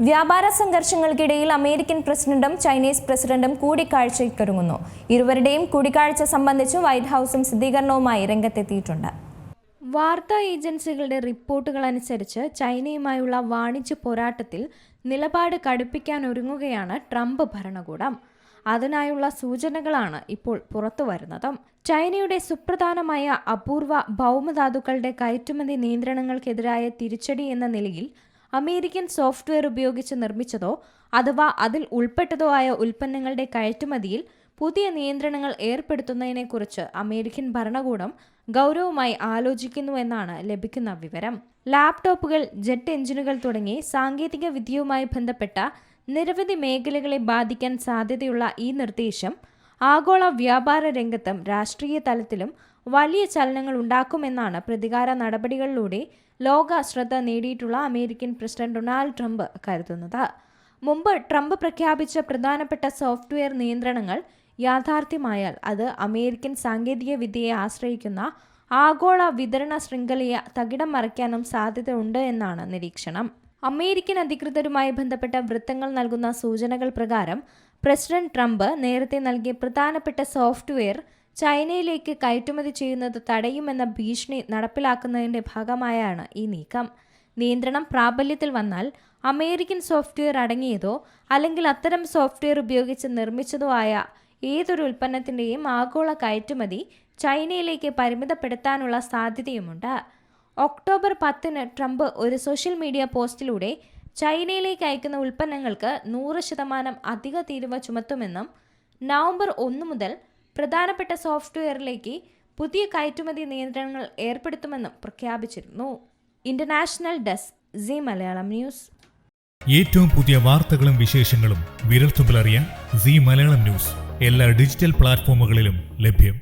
വ്യാപാര സംഘർഷങ്ങൾക്കിടയിൽ അമേരിക്കൻ പ്രസിഡന്റും ചൈനീസ് പ്രസിഡന്റും കൂടിക്കാഴ്ചയ്ക്കൊരുങ്ങുന്നു. ഇരുവരുടെയും കൂടിക്കാഴ്ച സംബന്ധിച്ച് വൈറ്റ് ഹൗസും സ്ഥിരീകരണവുമായി രംഗത്തെത്തിയിട്ടുണ്ട്. വാർത്താ ഏജൻസികളുടെ റിപ്പോർട്ടുകൾ അനുസരിച്ച് ചൈനയുമായുള്ള വാണിജ്യ പോരാട്ടത്തിൽ നിലപാട് കടുപ്പിക്കാൻ ഒരുങ്ങുകയാണ് ട്രംപ് ഭരണകൂടം. അതിനായുള്ള സൂചനകളാണ് ഇപ്പോൾ പുറത്തുവരുന്നത്. ചൈനയുടെ സുപ്രധാനമായ അപൂർവ ഭൗമധാതുക്കളുടെ കയറ്റുമതി നിയന്ത്രണങ്ങൾക്കെതിരായ തിരിച്ചടി എന്ന നിലയിൽ അമേരിക്കൻ സോഫ്റ്റ്വെയർ ഉപയോഗിച്ച് നിർമ്മിച്ചതോ അഥവാ അതിൽ ഉൾപ്പെട്ടതോ ആയ ഉൽപ്പന്നങ്ങളുടെ കയറ്റുമതിയിൽ പുതിയ നിയന്ത്രണങ്ങൾ ഏർപ്പെടുത്തുന്നതിനെക്കുറിച്ച് അമേരിക്കൻ ഭരണകൂടം ഗൗരവമായി ആലോചിക്കുന്നുവെന്നാണ് ലഭിക്കുന്ന വിവരം. ലാപ്ടോപ്പുകൾ ജെറ്റ് എഞ്ചിനുകൾ തുടങ്ങി സാങ്കേതിക വിദ്യയുമായി ബന്ധപ്പെട്ട നിരവധി മേഖലകളെ ബാധിക്കാൻ സാധ്യതയുള്ള ഈ നിർദ്ദേശം ആഗോള വ്യാപാര രംഗത്തും രാഷ്ട്രീയ തലത്തിലും വലിയ ചലനങ്ങൾ ഉണ്ടാക്കുമെന്നാണ് പ്രതികാര നടപടികളിലൂടെ ലോക ശ്രദ്ധ നേടിയിട്ടുള്ള അമേരിക്കൻ പ്രസിഡന്റ് ഡൊണാൾഡ് ട്രംപ് കരുതുന്നത്. മുമ്പ് ട്രംപ് പ്രഖ്യാപിച്ച പ്രധാനപ്പെട്ട സോഫ്റ്റ്വെയർ നിയന്ത്രണങ്ങൾ യാഥാർത്ഥ്യമായാൽ അത് അമേരിക്കൻ സാങ്കേതിക വിദ്യയെ ആശ്രയിക്കുന്ന ആഗോള വിതരണ ശൃംഖലയെ തകിടം മറിക്കാനും സാധ്യതയുണ്ട് എന്നാണ് നിരീക്ഷണം. അമേരിക്കൻ അധികൃതരുമായി ബന്ധപ്പെട്ട വൃത്തങ്ങൾ നൽകുന്ന സൂചനകൾ പ്രകാരം പ്രസിഡന്റ് ട്രംപ് നേരത്തെ നൽകിയ പ്രധാനപ്പെട്ട സോഫ്റ്റ്വെയർ ചൈനയിലേക്ക് കയറ്റുമതി ചെയ്യുന്നത് തടയുമെന്ന ഭീഷണി നടപ്പിലാക്കുന്നതിന്റെ ഭാഗമായാണ് ഈ നീക്കം. നിയന്ത്രണം പ്രാബല്യത്തിൽ വന്നാൽ അമേരിക്കൻ സോഫ്റ്റ്വെയർ അടങ്ങിയതോ അല്ലെങ്കിൽ അത്തരം സോഫ്റ്റ്വെയർ ഉപയോഗിച്ച് നിർമ്മിച്ചതോ ആയ ഏതൊരു ഉൽപ്പന്നത്തിന്റെയും ആഗോള കയറ്റുമതി ചൈനയിലേക്ക് പരിമിതപ്പെടുത്താനുള്ള സാധ്യതയുമുണ്ട്. ഒക്ടോബർ പത്തിന് ട്രംപ് ഒരു സോഷ്യൽ മീഡിയ പോസ്റ്റിലൂടെ ചൈനയിലേക്ക് അയക്കുന്ന ഉൽപ്പന്നങ്ങൾക്ക് നൂറ് ശതമാനം അധിക തീരുവ ചുമത്തുമെന്നും നവംബർ ഒന്ന് മുതൽ പ്രധാനപ്പെട്ട സോഫ്റ്റ്വെയറിലേക്ക് പുതിയ കയറ്റുമതി നിയന്ത്രണങ്ങൾ ഏർപ്പെടുത്തുമെന്നും പ്രഖ്യാപിച്ചിരുന്നു. International desk C Malayalam news. ഏറ്റവും പുതിയ വാർത്തകളും വിശേഷങ്ങളും വിരൽത്തുമ്പിലറിയാൻ സി മലയാളം ന്യൂസ് എല്ലാ ഡിജിറ്റൽ പ്ലാറ്റ്ഫോമുകളിലും ലഭ്യം.